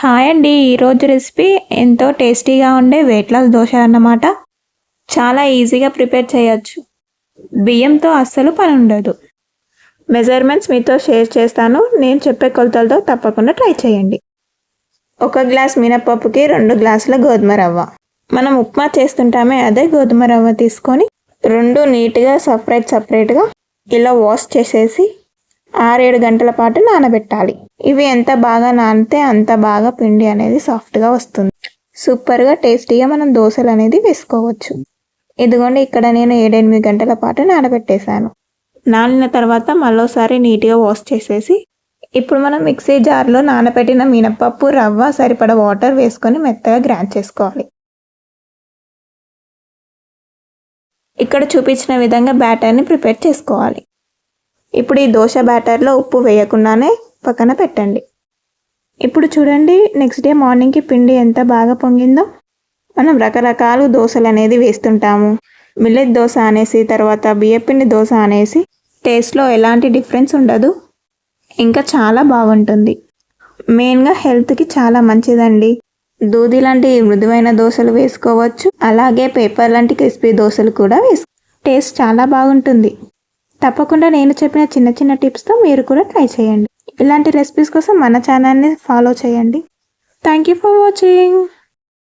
Hi అండి. ఈరోజు recipe ఎంతో టేస్టీగా ఉండే వెయిట్ లాస్ దోశ అన్నమాట. చాలా ఈజీగా ప్రిపేర్ చేయొచ్చు. బియ్యంతో అస్సలు పని ఉండదు. మెజర్మెంట్స్ మీతో షేర్ చేస్తాను. నేను చెప్పే కొలతలతో తప్పకుండా ట్రై చేయండి. ఒక గ్లాస్ మినపప్పుకి రెండు గ్లాసుల గోధుమ రవ్వ. మనం ఉప్మా చేస్తుంటామే అదే గోధుమ రవ్వ తీసుకొని రెండు నీట్గా సపరేట్ సపరేట్గా ఇలా వాష్ చేసేసి ఆరేడు గంటల పాటు నానబెట్టాలి. ఇవి ఎంత బాగా నానితే అంత బాగా పిండి అనేది సాఫ్ట్గా వస్తుంది. సూపర్గా టేస్టీగా మనం దోశలు అనేది వేసుకోవచ్చు. ఇదిగోండి ఇక్కడ నేను ఏడెనిమిది గంటల పాటు నానబెట్టేశాను. నానిన తర్వాత మరోసారి నీట్గా వాష్ చేసేసి ఇప్పుడు మనం మిక్సీ జార్లో నానబెట్టిన మినపప్పు రవ్వ సరిపడ వాటర్ వేసుకొని మెత్తగా గ్రాండ్ చేసుకోవాలి. ఇక్కడ చూపించిన విధంగా బ్యాటర్ని ప్రిపేర్ చేసుకోవాలి. ఇప్పుడు ఈ దోశ బ్యాటర్లో ఉప్పు వేయకుండానే పక్కన పెట్టండి. ఇప్పుడు చూడండి నెక్స్ట్ డే మార్నింగ్కి పిండి ఎంత బాగా పొంగిందో. మనం రకరకాలు దోశలు అనేది వేస్తుంటాము. మిల్లెట్ దోశ అనేసి తర్వాత బియ్యపిండి దోశ అనేసి టేస్ట్లో ఎలాంటి డిఫరెన్స్ ఉండదు. ఇంకా చాలా బాగుంటుంది. మెయిన్గా హెల్త్కి చాలా మంచిదండి. దూది లాంటి మృదువైన దోశలు వేసుకోవచ్చు. అలాగే పేపర్ లాంటి క్రిస్పీ దోశలు కూడా వేసు టేస్ట్ చాలా బాగుంటుంది. తప్పకుండా నేను చెప్పిన చిన్న చిన్న టిప్స్తో మీరు కూడా ట్రై చేయండి. ఇలాంటి రెసిపీస్ కోసం మన ఛానల్ని ఫాలో చేయండి. Thank you for watching